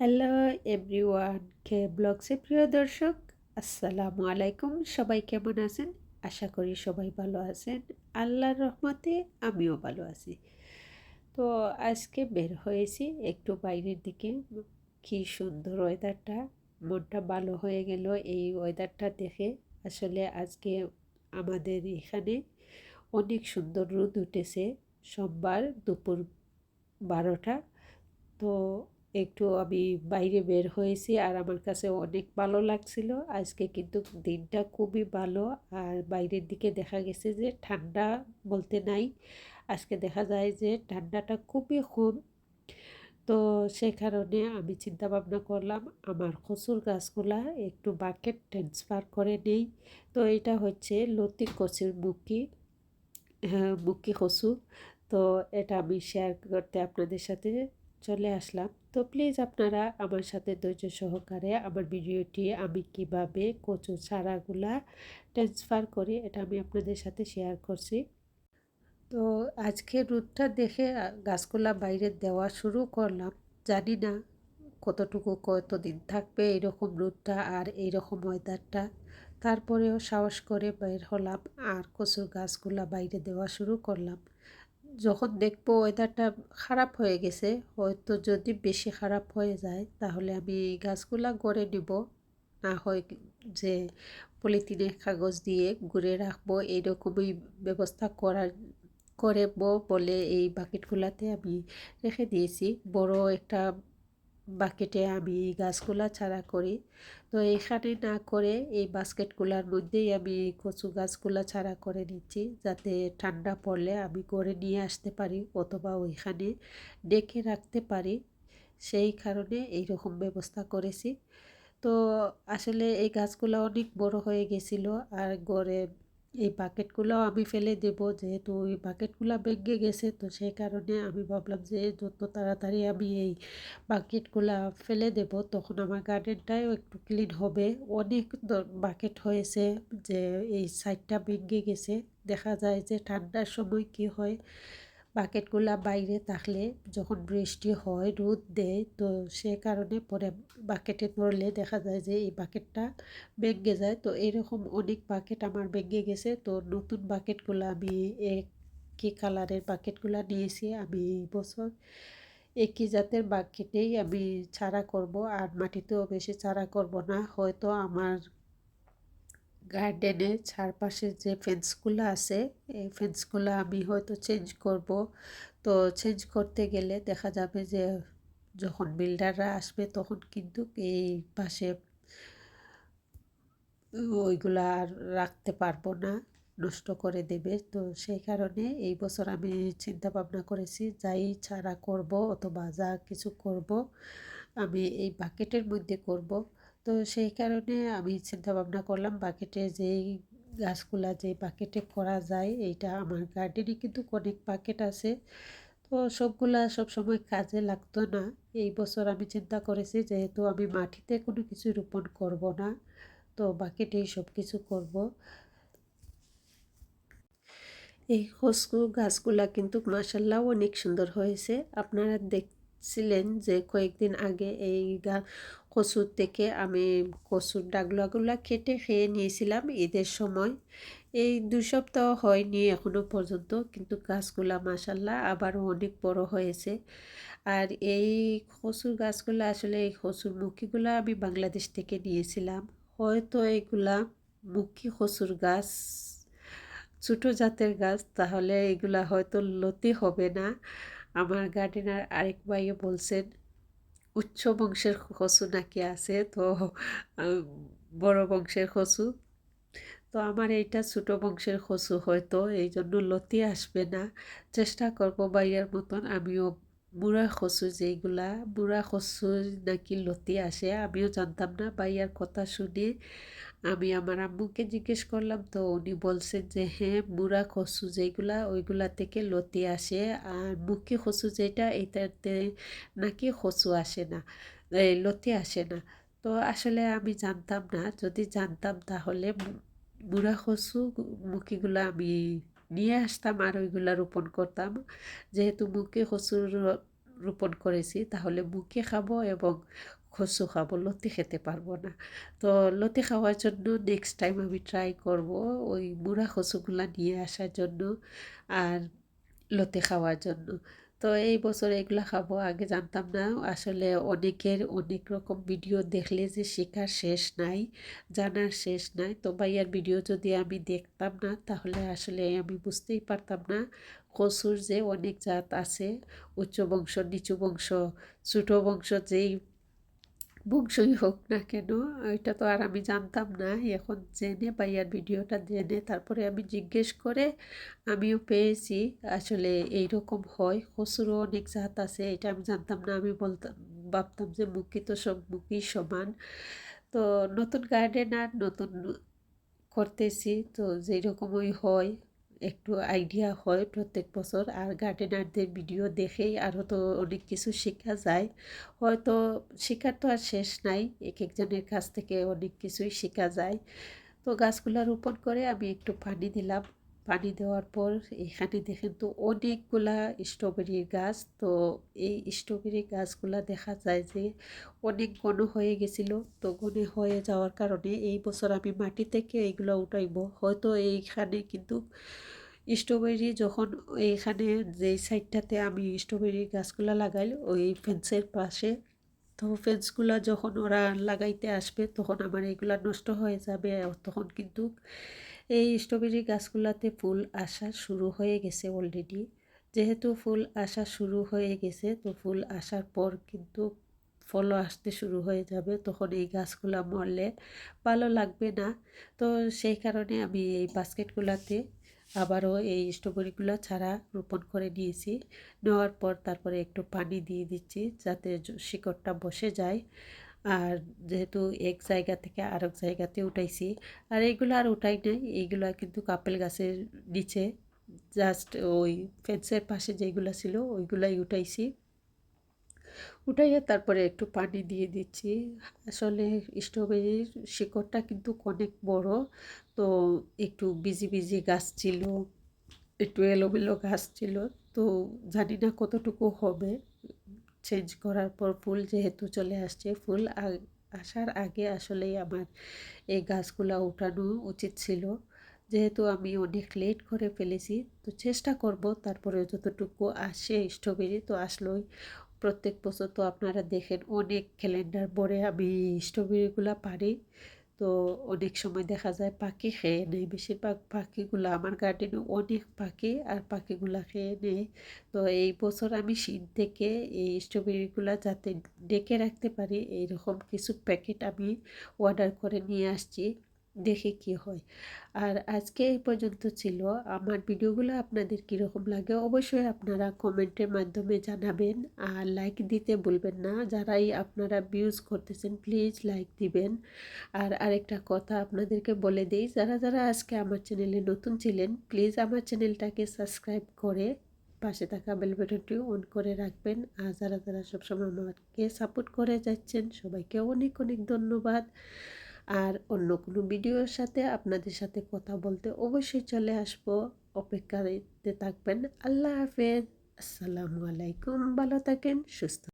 Hello everyone কে ব্লগসে প্রিয় দর্শক, আসসালামু আলাইকুম। সবাই কেমন আছেন? আশা করি সবাই ভালো আছেন। আল্লাহর রহমতে আমিও ভালো আছি। তো আজকে বের হয়েছি একটু বাইরের দিকে। কি সুন্দর ওয়েদারটা মনটা ভালো হয়ে গেল এই ওয়েদারটা দেখে। আসলে আজকে আমাদের এখানে অনেক সুন্দর রোদ উঠেছে। সোমবার দুপুর বারোটা। তো একটু আমি বাইরে বের হয়েছি আর আমার কাছে অনেক ভালো লাগছিল। আজকে কিন্তু দিনটা খুবই ভালো আর বাইরের দিকে দেখা গেছে যে ঠান্ডা বলতে নাই। আজকে দেখা যায় যে ঠান্ডাটা খুবই কম। তো সে কারণে আমি চিন্তা ভাবনা করলাম, আমার কচুর গাছগুলা একটু বাকেট ট্রান্সফার করে নেই। তো এটা হচ্ছে লতি কচুর মুখি হ্যাঁ মুখি কচু। তো এটা আমি শেয়ার করতে আপনাদের সাথে চলে আসলাম। তো প্লিজ আপনারা আমার সাথে ধৈর্য সহকারে আমার ভিডিওটি আমি কীভাবে কচু চারাগুলা ট্রান্সফার করি, এটা আমি আপনাদের সাথে শেয়ার করছি। তো আজকে রোদটা দেখে গাছগুলা বাইরে দেওয়া শুরু করলাম। জানি না কতটুকু কতদিন থাকবে এইরকম রোদটা আর এইরকম ওয়েদারটা তারপরেও সাহস করে বের হলাম আর কচুর গাছগুলা বাইরে দেওয়া শুরু করলাম। যখন দেখব ওয়েদারটা খারাপ হয়ে গেছে, হয়তো যদি বেশি খারাপ হয়ে যায়, তাহলে আমি গাছগুলা গড়ে নিব। না হয় যে পলিথিনের কাগজ দিয়ে ঘুরে রাখব, এইরকমই ব্যবস্থা করার, করব বলে এই বাকেটগুলাতে আমি রেখে দিয়েছি। বড় একটা বাকেটে আমি গাছগুলা ছাড়া করি। তো এখানে না করে এই বাস্কেটগুলার মধ্যেই আমি কচু গাছগুলা ছাড়া করে নিচ্ছি, যাতে ঠান্ডা পড়লে আমি করে নিয়ে আসতে পারি অথবা ওইখানে ডেকে রাখতে পারি। সেই কারণে এই রকম ব্যবস্থা করেছি। তো আসলে এই গাছগুলো অনেক বড় হয়ে গেছিল, আর গড়ে এই বাকেটগুলোও আমি ফেলে দেব, যেহেতু ওই বাকেটগুলো ভেঙে গেছে, তো সেই কারণে আমি ভাবলাম যে যত তাড়াতাড়ি আমি এই বাকেটগুলো ফেলে দেব, তখন আমার গার্ডেনটাও একটু ক্লিন হবে। অনেক বাকেট হয়েছে যে এই সাইডটা ভেঙে গেছে। দেখা যায় যে ঠান্ডার সময় কি হয় বাকেটগুলা বাইরে থাকলে যখন বৃষ্টি হয়, রোদ দেয়, তো সে কারণে পরে বাকেটে ধরলে দেখা যায় যে এই বাকেটটা ভেঙে যায়। তো এরকম অনেক বাকেট আমার ভেঙে গেছে। তো নতুন বাকেটগুলো আমি একই কালারের বাকেটগুলো নিয়েছি। আমি এই বছর একই জাতের বাকেটেই আমি ছাড়া করব। আর মাটিতেও বেশি ছাড়া করব না। হয়তো আমার গার্ডেনে চারপাশে যে ফেন্সগুলো আছে, এই ফেন্সগুলো আমি হয়তো চেঞ্জ করব। তো চেঞ্জ করতে গেলে দেখা যাবে যে, যখন বিল্ডাররা আসবে তখন কিন্তু এই পাশে ওইগুলা আর রাখতে পারব না, নষ্ট করে দেবে। তো সেই কারণে এই বছর আমি চিন্তা ভাবনা করেছি, যাই ছাড়া করব অথবা যা কিছু করব, আমি এই বাকেটের মধ্যে করব। তো সেই কারণে আমি চিন্তা ভাবনা করলাম বাকেটে যেই গাছগুলা যে বাকেটে করা যায়, এইটা আমার গার্ডেনে কিন্তু অনেক বাকেট আছে। তো সবগুলা সব সময় কাজে লাগতো না। এই বছর আমি চিন্তা করেছি যেহেতু আমি মাটিতে কোনো কিছু রোপণ করব না, তো বাকেটেই সব কিছু করব। এই খসকু গাছগুলা কিন্তু মাসাল্লাহ অনেক সুন্দর হয়েছে। আপনারা দেখছিলেন যে কয়েকদিন আগে এই গা কচুর থেকে আমি কচুর ডাগলাগুলা কেটে খেয়ে নিয়েছিলাম ঈদের সময়। এই দু সপ্তাহ হয়নি এখনও পর্যন্ত, কিন্তু গাছগুলা মাসাল্লাহ আবারও অনেক বড় হয়েছে। আর এই কচুর গাছগুলো আসলে এই কচুর মুখিগুলো আমি বাংলাদেশ থেকে নিয়েছিলাম। হয়তো এগুলা মুখী কচুর গাছ, ছোটো জাতের গাছ, তাহলে এগুলা হয়তো লতি হবে না। আমার গার্ডেনার আরেক ভাইও বলছেন, উচ্চ বংশের কচু নাকি আছে? তো বড় বংশের কচু। তো আমার এইটা ছোটো বংশের কচু হয়তো এই জন্য লতি আসবে না। চেষ্টা করব বাইয়ার মতন, আমিও বুড়া কচু যেইগুলা বুড়া কচু নাকি লতি আসে, আমিও জানতাম না বাইয়ার কথা শুনে। আমি আমার আম্মুকে জিজ্ঞেস করলাম, তো উনি বলছেন যে হ্যাঁ বুড়া কচু যেগুলা, ওইগুলা থেকে লতি আসে। আর মুখে কচু যেটা, এটাতে নাকি কচু আসে না লতি আসে না। তো আসলে আমি জানতাম না। যদি জানতাম তাহলে বুড়া কচু মুখিগুলো আমি নিয়ে আসতাম আর ওইগুলা রোপণ করতাম। যেহেতু মুখে কচুর রোপণ করেছি, তাহলে মুখে খাব এবং খসু খাব লতি খেতে পারব না। তো লতি খাওয়ার জন্য নেক্সট টাইম আমি ট্রাই করব ওই মুড়া খসুগুলা নিয়ে আসার জন্য আর লতি খাওয়ার জন্য। তো এই বছর এগুলো খাব, আগে জানতাম না। আসলে অনেকের অনেক রকম ভিডিও দেখলে যে শেখার শেষ নাই, জানার শেষ নাই। তো ভাইয়ার ভিডিও যদি আমি দেখতাম না, তাহলে আসলে আমি বুঝতেই পারতাম না। কচুর যে অনেক জাত আছে, উচ্চ বংশ, নিচু বংশ, ছোটো বংশ যেই বংশই হোক না কেন? ওইটা তো আর আমি জানতাম না। এখন জেনে ভাইয়ার ভিডিওটা জেনে তারপরে আমি জিজ্ঞেস করে আমিও পেয়েছি। আসলে এই রকম হয়। খসুরও অনেক জাত আছে, এটা আমি জানতাম না। আমি বলতাম, ভাবতাম যে মুখী তো সব, মুখই সমান। তো নতুন গার্ডেন আর নতুন করতেছি। তো যেই রকমই হয় একটু আইডিয়া হয় প্রত্যেক বছর। আর গার্ডেনারদের ভিডিও দেখেই আরও তো অনেক কিছু শেখা যায়। হয়তো শেখার তো আর শেষ নাই এক একজনের কাছ থেকে অনেক কিছুই শেখা যায়। তো গাছগুলো রোপণ করে আমি একটু পানি দিলাম। পানি দেওয়ার পর এখানে দেখেন তো অনেকগুলা স্ট্রবেরির গাছ। তো এই স্ট্রবেরি গাছগুলা দেখা যায় যে অনেক ঘন হয়ে গেছিল। তো ঘনে হয়ে যাওয়ার কারণে এই বছর আমি মাটি থেকে এইগুলো উঠাইব। হয়তো এইখানে কিন্তু স্ট্রবেরি যখন এইখানে যেই সাইডটাতে আমি স্ট্রবেরি গাছগুলো লাগাই ওই ফেন্সের পাশে, তো ফেন্সগুলো যখন ওরা লাগাইতে আসবে তখন আমার এগুলা নষ্ট হয়ে যাবে। তখন কিন্তু এই স্ট্রবেরি গাছগুলোতে ফুল আসা শুরু হয়ে গেছে অলরেডি যেহেতু ফুল আসা শুরু হয়ে গেছে, তো ফুল আসার পর কিন্তু ফলও আসতে শুরু হয়ে যাবে, তখন এই গাছগুলো মরলে ভালো লাগবে না। তো সেই কারণে আমি এই বাস্কেটগুলোতে আবারও এই স্ট্রবেরিগুলো ছাড়া রোপণ করে নিয়েছি। নেওয়ার পর তারপরে একটু পানি দিয়ে দিচ্ছি যাতে শিকড়টা বসে যায়। আর যেহেতু এক জায়গা থেকে আরেক জায়গাতে উঠাইছি, আর এইগুলো আর উঠাই নাই এইগুলো কিন্তু কাপেল গাছের নিচে জাস্ট ওই ফেন্সের পাশে যেগুলো ছিল, ওইগুলাই উঠাইছি। উঠাইয়া তারপরে একটু পানি দিয়ে দিচ্ছি। আসলে স্ট্রবেরির শিকড়টা কিন্তু অনেক বড়, তো একটু বিজি বিজি গাছ ছিল, একটু এলোমেলো গাছ ছিল, তো জানি না কতটুকু হবে। চেঞ্জ করার পর ফুল যেহেতু চলে আসছে, ফুল আসার আগে আসলেই আমার এই গাছগুলো উঠানো উচিত ছিল। যেহেতু আমি অনেক লেট করে ফেলেছি, তো চেষ্টা করব তারপরে যতটুকু আসে স্ট্রবেরি তো আসলোই। প্রত্যেক বছর তো আপনারা দেখেন অনেক ক্যালেন্ডার পরে আমি স্ট্রবেরিগুলো পারি তো অনেক সময় দেখা যায় পাখি খেয়ে নেয়। বেশিরভাগ পাখিগুলো আমার গার্ডেনে অনেক পাখি আর পাখিগুলো খেয়ে নেয়। তো এই বছর আমি শীত থেকে এই স্ট্রবেরিগুলো যাতে ডেকে রাখতে পারি, এইরকম কিছু প্যাকেট আমি অর্ডার করে নিয়ে আসছি। দেখে কি হয়। আর আজকে এই পর্যন্ত ছিল। আমার ভিডিওগুলো আপনাদের কীরকম লাগে অবশ্যই আপনারা কমেন্টের মাধ্যমে জানাবেন। আর লাইক দিতে বলবেন না। যারাই আপনারা ভিউজ করতেছেন প্লিজ লাইক দিবেন। আর আরেকটা কথা আপনাদেরকে বলে দিই, যারা যারা আজকে আমার চ্যানেলে নতুন ছিলেন প্লিজ আমার চ্যানেলটাকে সাবস্ক্রাইব করে পাশে থাকা বেল অন করে রাখবেন। আর যারা যারা সবসময় আমাকে সাপোর্ট করে যাচ্ছেন, সবাইকে অনেক অনেক ধন্যবাদ। আর অন্য কোনো ভিডিওর সাথে আপনাদের সাথে কথা বলতে অবশ্যই চলে আসব। অপেক্ষাতে থাকবেন। আল্লাহ হাফেজ। আসসালামু আলাইকুম। ভালো থাকেন, সুস্থ